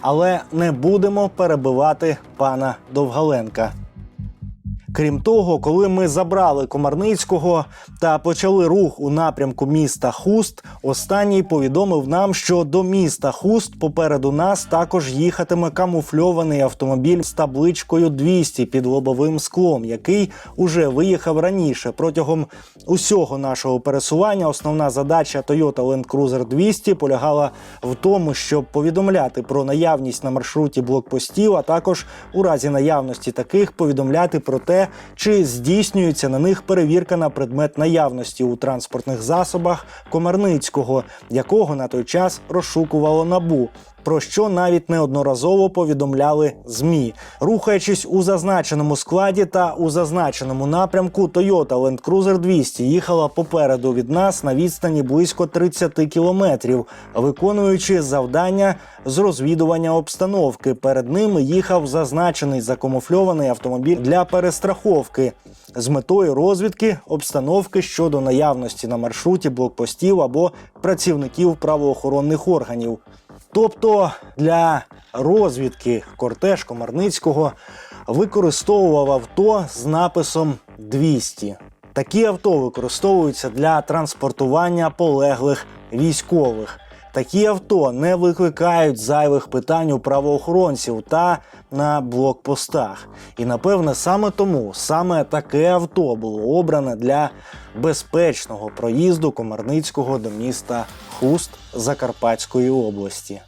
але не будемо перебивати пана Довгаленка. Крім того, коли ми забрали Комарницького та почали рух у напрямку міста Хуст, останній повідомив нам, що до міста Хуст попереду нас також їхатиме камуфльований автомобіль з табличкою 200 під лобовим склом, який уже виїхав раніше. Протягом усього нашого пересування основна задача Toyota Land Cruiser 200 полягала в тому, щоб повідомляти про наявність на маршруті блокпостів, а також у разі наявності таких повідомляти про те, чи здійснюється на них перевірка на предмет наявності у транспортних засобах Комарницького, якого на той час розшукувало набу. Про що навіть неодноразово повідомляли змі, рухаючись у зазначеному складі та у зазначеному напрямку, Toyota Land Cruiser 200 їхала попереду від нас на відстані близько 30 кілометрів, виконуючи завдання з розвідування обстановки. Перед ними їхав зазначений закамуфльований автомобіль для перестраховки з метою розвідки обстановки щодо наявності на маршруті блокпостів або працівників правоохоронних органів. Тобто для розвідки кортеж Комарницького використовував авто з написом 200. Такі авто використовуються для транспортування полеглих військових. Такі авто не викликають зайвих питань у правоохоронців та на блокпостах. І напевне саме тому саме таке авто було обране для безпечного проїзду Комарницького до міста Хуст Закарпатської області.